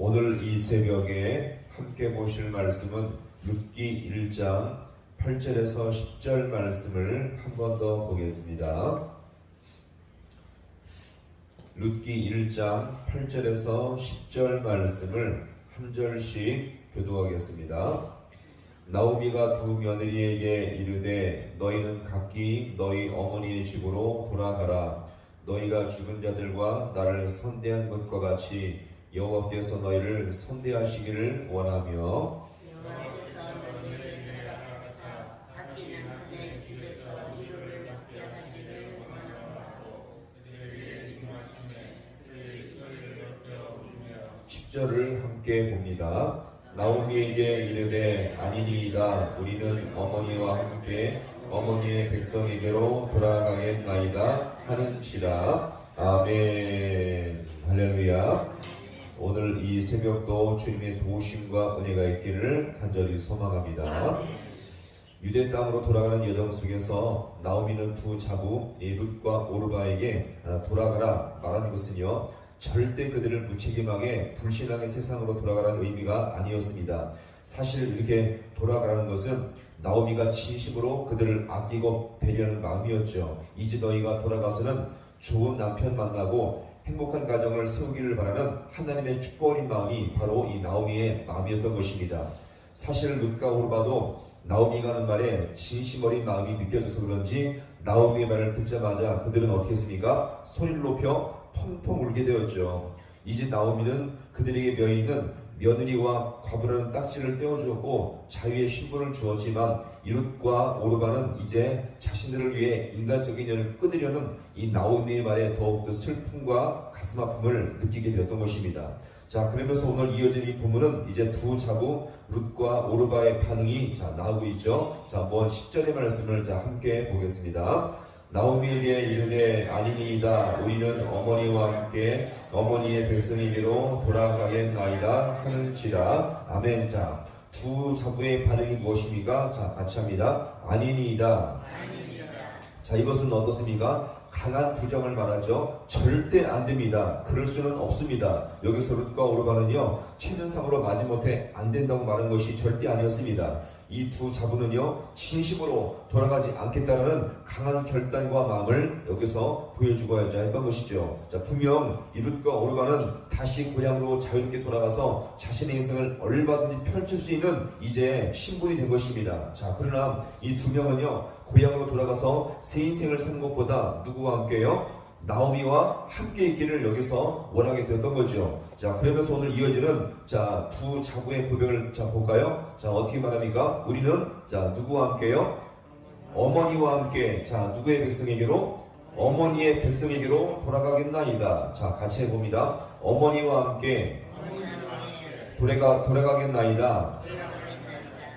오늘 이 새벽에 함께 보실 말씀은 룻기 1장 8절에서 10절 말씀을 한 번 더 보겠습니다. 룻기 1장 8절에서 10절 말씀을 한 절씩 교도하겠습니다. 나오미가 두 며느리에게 이르되 너희는 각기 너희 어머니의 집으로 돌아가라 너희가 죽은 자들과 나를 선대한 것과 같이 여호와께서 너희를 선대하시기를 원하며 10절을 함께 봅니다. 나오미에게 이르되 아니니이다. 우리는 어머니와 함께 어머니의 백성에게로 돌아가겠나이다 하는지라. 아멘. 할렐루야 오늘 이 새벽도 주님의 도우심과 은혜가 있기를 간절히 소망합니다. 유대 땅으로 돌아가는 여정 속에서 나오미는 두 자부 이 룻과 오르바에게 아, 돌아가라 말하는 것은요 절대 그들을 무책임하게 불신앙의 세상으로 돌아가라는 의미가 아니었습니다. 사실 이렇게 돌아가라는 것은 나오미가 진심으로 그들을 아끼고 배려하는 마음이었죠. 이제 너희가 돌아가서는 좋은 남편 만나고 행복한 가정을 세우기를 바라는 하나님의 축복인 마음이 바로 이 나오미의 마음이었던 것입니다. 사실 룻과 오르바도 나오미가 하는 말에 진심 어린 마음이 느껴져서 그런지 나오미의 말을 듣자마자 그들은 어떻게 했습니까? 소리를 높여 펑펑 울게 되었죠. 이제 나오미는 그들에게 여인은 며느리와 과부라는 딱지를 떼어주었고 자유의 신분을 주었지만 이룻과 오르바는 이제 자신들을 위해 인간적인 연을 끊으려는 이 나오미의 말에 더욱더 슬픔과 가슴 아픔을 느끼게 되었던 것입니다. 자 그러면서 오늘 이어진 이 본문은 이제 두 자부 룻과 오르바의 반응이 자 나오고 있죠. 자 한번 10절의 말씀을 자 함께 보겠습니다. 나오미에게 이르되 아니니이다 우리는 어머니와 함께 어머니의 백성에게로 돌아가겠나이다 하는지라 아멘 자두 자부의 반응이 무엇입니까? 자 같이 합니다. 아니니이다 아닙니다. 자 이것은 어떻습니까? 강한 부정을 말하죠. 절대 안 됩니다. 그럴 수는 없습니다. 여기서 룻과 오르바는요 체면상으로 마지못해 안 된다고 말한 것이 절대 아니었습니다. 이 두 자부는요 진심으로 돌아가지 않겠다는 강한 결단과 마음을 여기서 보여주고자 했던 것이죠. 자 분명 이 룻과 오르바는 다시 고향으로 자유롭게 돌아가서 자신의 인생을 얼마든지 펼칠 수 있는 이제 신분이 된 것입니다. 자 그러나 이 두 명은요 고향으로 돌아가서 새 인생을 사는 것보다 누구와 함께요? 나오미와 함께 있기를 여기서 원하게 되었던 거죠. 자, 그러면서 오늘 이어지는 자, 두 자부의 고백을 자 볼까요? 자, 어떻게 말합니까? 우리는 자, 누구와 함께요? 어머니와 함께 자, 누구의 백성에게로? 어머니의 백성에게로 돌아가겠나이다. 자, 같이 해 봅니다. 어머니와 함께 돌아가. 돌아가겠나이다.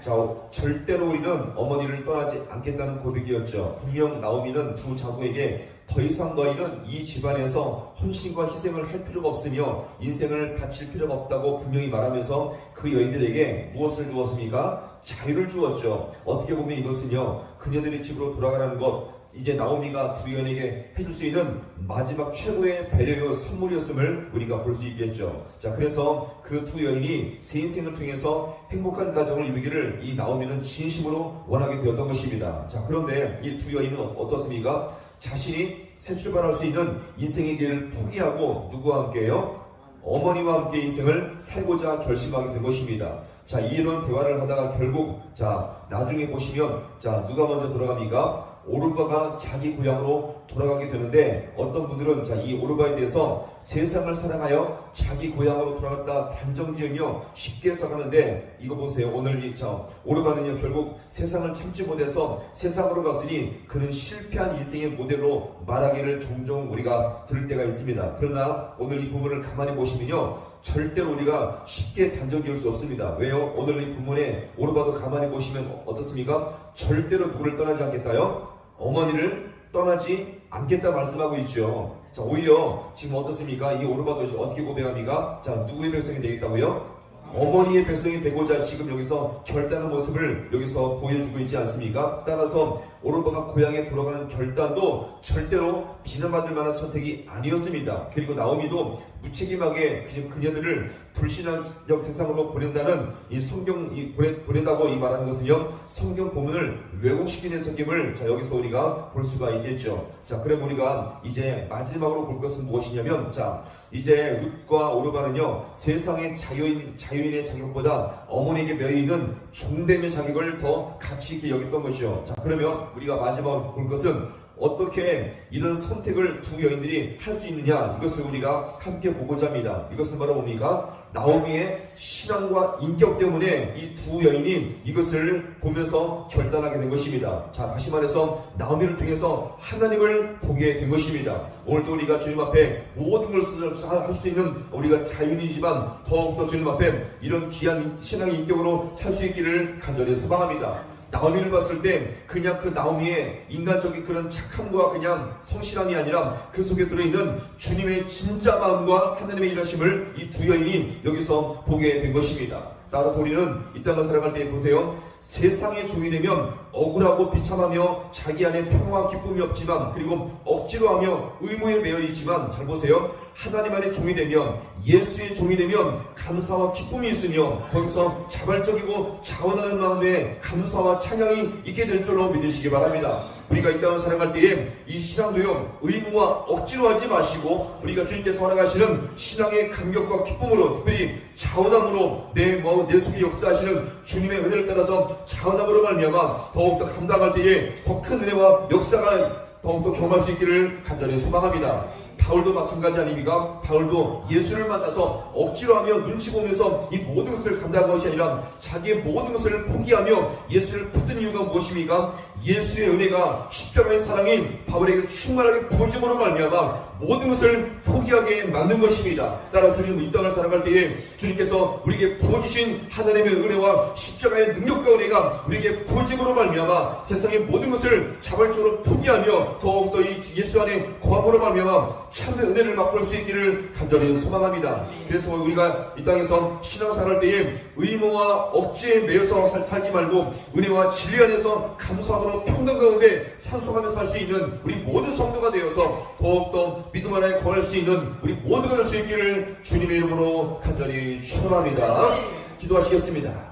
자, 절대로 우리는 어머니를 떠나지 않겠다는 고백이었죠. 분명 나오미는 두 자부에게 더 이상 너희는 이 집안에서 헌신과 희생을 할 필요가 없으며 인생을 바칠 필요가 없다고 분명히 말하면서 그 여인들에게 무엇을 주었습니까? 자유를 주었죠. 어떻게 보면 이것은요, 그녀들이 집으로 돌아가라는 것, 이제 나오미가 두 여인에게 해줄 수 있는 마지막 최고의 배려요 선물이었음을 우리가 볼 수 있겠죠. 자, 그래서 그 두 여인이 새 인생을 통해서 행복한 가정을 이루기를 이 나오미는 진심으로 원하게 되었던 것입니다. 자, 그런데 이 두 여인은 어- 어떻습니까? 자신이 새 출발할 수 있는 인생의 길을 포기하고 누구와 함께요? 어머니와 함께 인생을 살고자 결심하게 된 것입니다. 자, 이런 대화를 하다가 결국 자, 나중에 보시면 자, 누가 먼저 돌아갑니까? 오르바가 자기 고향으로 돌아가게 되는데 어떤 분들은 자, 이 오르바에 대해서 세상을 사랑하여 자기 고향으로 돌아갔다 단정지으며 쉽게 해석하는데 이거 보세요. 오늘 이 자, 오르바는요 결국 세상을 참지 못해서 세상으로 갔으니 그는 실패한 인생의 모델로 말하기를 종종 우리가 들을 때가 있습니다. 그러나 오늘 이 부분을 가만히 보시면요. 절대로 우리가 쉽게 단정 지을 수 없습니다. 왜요? 오늘 이 본문에 오르바도 가만히 보시면 어떻습니까? 절대로 누구를 떠나지 않겠다요? 어머니를 떠나지 않겠다 말씀하고 있죠. 자, 오히려 지금 어떻습니까? 이 오르바도 어떻게 고백합니까? 자, 누구의 백성이 되겠다고요? 어머니의 백성이 되고자 지금 여기서 결단한 모습을 여기서 보여주고 있지 않습니까? 따라서 오르바가 고향에 돌아가는 결단도 절대로 비난받을 만한 선택이 아니었습니다. 그리고 나오미도 무책임하게 그- 그녀들을 불신앙적 세상으로 보낸다는 이 성경 이 보내, 보낸다고 이 말하는 것은요 성경 본문을 왜곡시키는 성경을 자 여기서 우리가 볼 수가 있겠죠. 자 그럼 우리가 이제 마지막으로 볼 것은 무엇이냐면 자 이제 룻과 오르바는요 세상의 자유인 자유 인의 자격보다 어머니에게 있는 종됨의 자격을 더 가치 있게 여겼던 것이죠. 자 그러면 우리가 마지막으로 볼 것은 어떻게 이런 선택을 두 여인들이 할 수 있느냐 이것을 우리가 함께 보고자 합니다. 이것은 바로 뭡니까? 나오미의 신앙과 인격 때문에 이 두 여인이 이것을 보면서 결단하게 된 것입니다. 자 다시 말해서 나오미를 통해서 하나님을 보게 된 것입니다. 오늘도 우리가 주님 앞에 모든 것을 할 수 있는 우리가 자유인이지만 더욱더 주님 앞에 이런 귀한 신앙의 인격으로 살 수 있기를 간절히 소망합니다. 나오미를 봤을 때 그냥 그 나오미의 인간적인 그런 착함과 그냥 성실함이 아니라 그 속에 들어있는 주님의 진짜 마음과 하나님의 일하심을 이 두 여인이 여기서 보게 된 것입니다. 따라서 우리는 이 땅을 살아갈 때 보세요. 세상의 종이 되면 억울하고 비참하며 자기 안에 평화와 기쁨이 없지만 그리고 억지로 하며 의무에 매여 있지만 잘 보세요. 하나님 안에 종이 되면 예수의 종이 되면 감사와 기쁨이 있으며 거기서 자발적이고 자원하는 마음에 감사와 찬양이 있게 될 줄로 믿으시기 바랍니다. 우리가 이 땅을 살아갈 때에 이 신앙도요 의무와 억지로 하지 마시고 우리가 주님께서 허락하시는 신앙의 감격과 기쁨으로 특별히 자원함으로 내, 마음, 내 속에 역사하시는 주님의 은혜를 따라서 자원함으로 말미암아 더욱더 감당할 때에 더 큰 은혜와 역사가 더욱더 경험할 수 있기를 간절히 소망합니다. 바울도 마찬가지 아닙니까? 바울도 예수를 만나서 억지로 하며 눈치 보면서 이 모든 것을 감당한 것이 아니라 자기의 모든 것을 포기하며 예수를 붙든 이유가 무엇입니까? 예수의 은혜가 십자가의 사랑이 바울에게 충만하게 부어짐으로 말미암아 모든 것을 포기하게 만든 것입니다. 따라서 우리는 이 땅을 살아갈 때에 주님께서 우리에게 부어주신 하나님의 은혜와 십자가의 능력과 은혜가 우리에게 부어짐으로 말미암아 세상의 모든 것을 자발적으로 포기하며 더욱더 이 예수 안에 거함으로 말미암아 참된 은혜를 맛볼 수 있기를 간절히 소망합니다. 그래서 우리가 이 땅에서 신앙생활 할 때에 의무와 억지에 매여서 살, 살지 말고 은혜와 진리 안에서 감사함으로 평강 가운데 찬송하며 살수 있는 우리 모든 성도가 되어서 더욱더 믿음 안에 거할 수 있는 우리 모두가 될 수 있기를 주님의 이름으로 간절히 축원합니다. 기도하시겠습니다.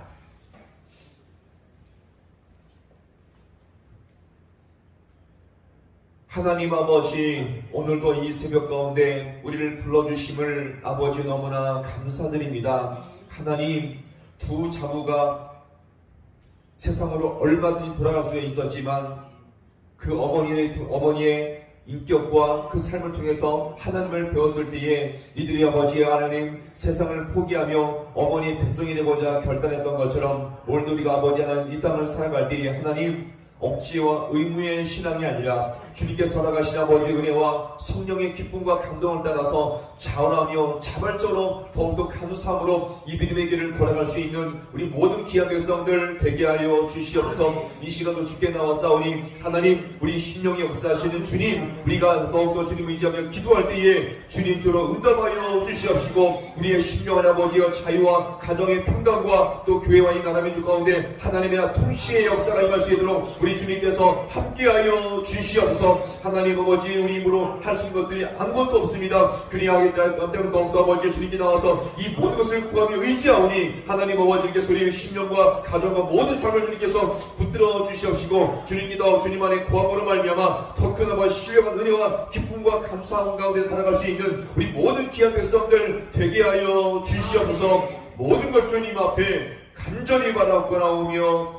하나님 아버지, 오늘도 이 새벽 가운데 우리를 불러주심을 아버지 너무나 감사드립니다. 하나님, 두 자부가 세상으로 얼마든지 돌아갈 수 있었지만 그 어머니의, 어머니의 인격과 그 삶을 통해서 하나님을 배웠을 때에 이들이 아버지의 하나님 세상을 포기하며 어머니의 백성이 되고자 결단했던 것처럼 오늘도 우리가 아버지 하나님 이 땅을 살아갈 때에 하나님 억지와 의무의 신앙이 아니라 주님께서 허락하신 아버지 은혜와 성령의 기쁨과 감동을 따라서 자원하며 자발적으로 더욱더 감사함으로 이 믿음의 길을 걸어갈 수 있는 우리 모든 귀한 백성들 되게 하여 주시옵소서. 이 시간도 주께 싸우니 하나님 우리 심령의 역사하시는 주님 우리가 더욱더 주님 의지하며 기도할 때에 주님 들어 응답하여 주시옵시고 우리의 심령한 아버지여 자유와 가정의 평강과 또 교회와 이 나라의 주 가운데 하나님의 통치의 역사가 임할 수 있도록 우리 주님께서 함께하여 주시옵소서. 하나님 아버지 우리 힘으로 할 수 있는 것들이 아무것도 없습니다. 그리하겠다 때문에 더욱더 아버지 주님께 나와서 이 모든 것을 구하며 의지하오니 하나님 아버지께서 우리의 심령과 가정과 모든 삶을 주님께서 붙들어 주시옵시고 주님께도 주님 안에 구함으로 말미암아 더큰 아버지 신령한 은혜와 기쁨과 감사함 가운데 살아갈 수 있는 우리 모든 귀한 백성들 되게 하여 주시옵소서. 모든 것 주님 앞에 간절히 바라고 나오며